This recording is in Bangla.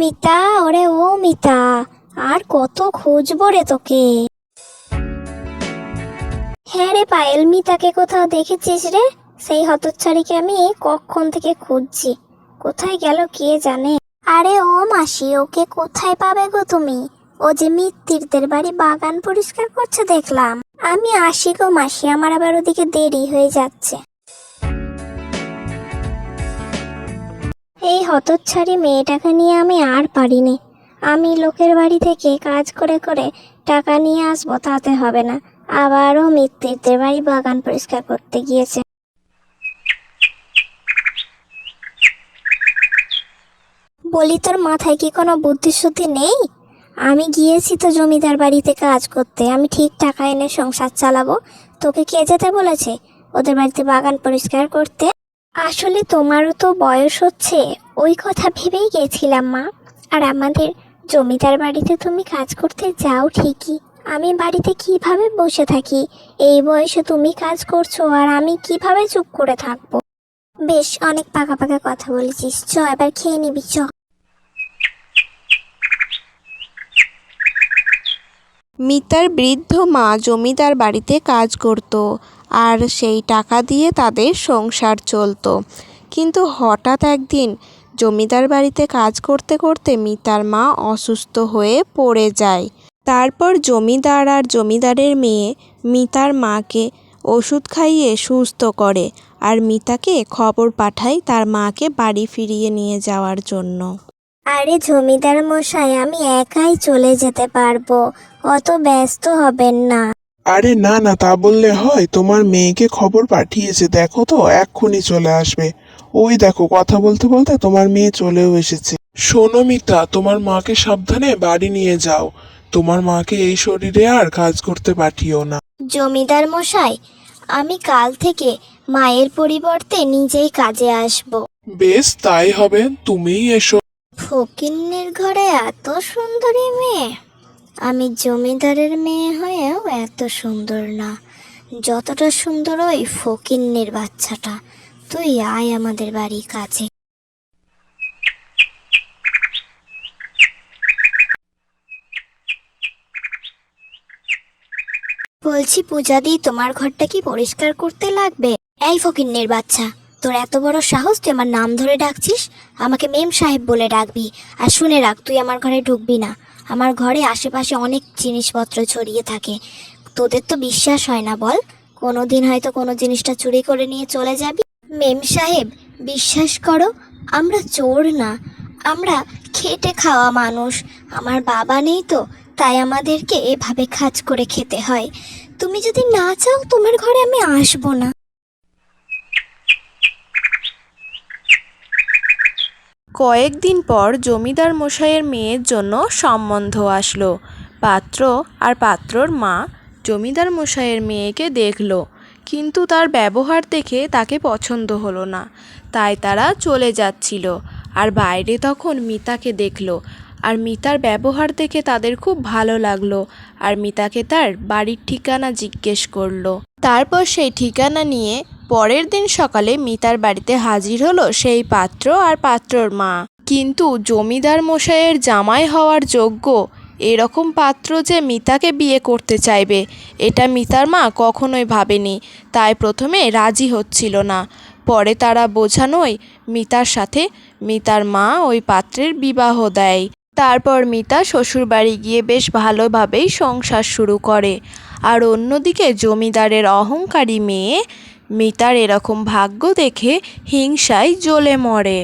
মিতা, ওরে ও মিতা, আর কত খুঁজবো রে তোকে? হ্যাঁ রে পায়েল, মিতাকে কোথাও দেখেছিস রে? সেই হতচ্ছাড়িকে আমি কখন থেকে খুঁজছি? কোথায় গেল কে জানে? আরে ও মাসি, ওকে কোথায় পাবে গো তুমি? ও যে মিত্তিরদের বাড়ি বাগান পরিষ্কার করছে, দেখলাম। আমি আসি গো মাসি, আমার আবার ওদিকে দেরি হয়ে যাচ্ছে। এই হতচ্ছাড়ি মেয়েটাকে নিয়ে আমি আর পারিনি। আমি লোকের বাড়ি থেকে কাজ করে করে টাকা নিয়ে আসব, তাতে হবে না। আবারও মিত্তিরদের বাড়ি বাগান পরিষ্কার করতে গিয়েছে। বলি, তোর মাথায় কি কোনো বুদ্ধি শুদ্ধি নেই? আমি গিয়েছি তো জমিদার বাড়িতে কাজ করতে। আমি ঠিক টাকা এনে সংসার চালাবো। তোকে কে যেতে বলেছে? ওদের বাড়িতে বাগান পরিষ্কার করতে? আসলে তোমারও তো বয়স হচ্ছে, ওই কথা ভেবেই গেছিলাম মা। আর আমাদের জমিদার বাড়িতে তুমি কাজ করতে যাও ঠিকই। আমি বাড়িতে কীভাবে বসে থাকি? এই বয়সে তুমি কাজ করছ আর আমি কীভাবে চুপ করে থাকব? বেশ, অনেক পাকা পাকা কথা বলেছিস। চ, এবার খেয়ে নিবি, চ। মিতার বৃদ্ধ মা জমিদার বাড়িতে কাজ করত আর সেই টাকা দিয়ে তাদের সংসার চলতো। কিন্তু হঠাৎ একদিন জমিদার বাড়িতে কাজ করতে করতে মিতার মা অসুস্থ হয়ে পড়ে যায়। তারপর জমিদার আর জমিদারের মেয়ে মিতার মাকে ওষুধ খাইয়ে সুস্থ করে আর মিতাকে খবর পাঠায় তার মাকে বাড়ি ফিরিয়ে নিয়ে যাওয়ার জন্য। আরে জমিদার মশাই আমি একাই চলে যেতে পারব। অত ব্যস্ত হবেন না। আরে না না তা বললে হয়। তোমার মেয়েকে খবর পাঠিয়েছে দেখো তো এক্ষুনি চলে আসবে। ওই দেখো কথা বলতে বলতে তোমার মেয়ে চলেও এসেছে। শোনো মিতা তোমার মাকে সাবধানে বাড়ি নিয়ে যাও। তোমার মাকে এই শরীরে আর কাজ করতে পাঠিও না। জমিদার মশাই আমি কাল থেকে মায়ের পরিবর্তে নিজেই কাজে আসব। বেশ তাই হবে। তুমিই এসো। ফকিন্নের ঘরে এত সুন্দরী মেয়ে। আমি জমিদারের মেয়ে হয়েও এত সুন্দর না। যতটা সুন্দর ওই ফকিন্নের বাচ্চাটা। তুই আয় আমাদের বাড়ি কাছে। বলছি পূজাদি, তোমার ঘরটা কি পরিষ্কার করতে লাগবে? এই ফকিন্নের বাচ্চা। তোর এত বড় সাহস তুই আমার নাম ধরে ডাকছিস? আমাকে মেম সাহেব বলে ডাকবি। আর শুনে রাখ, তুই আমার ঘরে ঢুকবি না। আমার ঘরে আশেপাশে অনেক জিনিসপত্র ছড়িয়ে থাকে। তোদের তো বিশ্বাস হয় না বল? কোনো দিন হয়তো কোনো জিনিসটা চুরি করে নিয়ে চলে যাবি। মেম সাহেব, বিশ্বাস করো, আমরা চোর না। আমরা খেটে খাওয়া মানুষ। আমার বাবা নেই তো, তাই আমাদেরকে এভাবে কাজ করে খেতে হয়। তুমি যদি না চাও, তোমার ঘরে আমি আসব না। কয়েকদিন পর জমিদার মশাইয়ের মেয়ের জন্য সম্বন্ধ আসলো। পাত্র আর পাত্রর মা জমিদার মশাইয়ের মেয়েকে দেখল, কিন্তু তার ব্যবহার দেখে তাকে পছন্দ হলো না। তাই তারা চলে যাচ্ছিল, আর বাইরে তখন মিতাকে দেখল আর মিতার ব্যবহার দেখে তাদের খুব ভালো লাগল আর মিতাকে তার বাড়ির ঠিকানা জিজ্ঞেস করল। তারপর সেই ঠিকানা নিয়ে পরের দিন সকালে মিতার বাড়িতে হাজির হলো সেই পাত্র আর পাত্রর মা। কিন্তু জমিদার মশাইয়ের জামাই হওয়ার যোগ্য এরকম পাত্র যে মিতাকে বিয়ে করতে চাইবে, এটা মিতার মা কখনোই ভাবেনি। তাই প্রথমে রাজি হচ্ছিল না। পরে তারা বোঝানোয় মিতার সাথে মিতার মা ওই পাত্রের বিবাহ দেয়। তারপর মিতা শ্বশুরবাড়ি গিয়ে বেশ ভালোভাবেই সংসার শুরু করে। আর অন্যদিকে জমিদারের অহংকারী মেয়ে মিতার এরকম ভাগ্য দেখে হিংসায় জ্বলে মরে।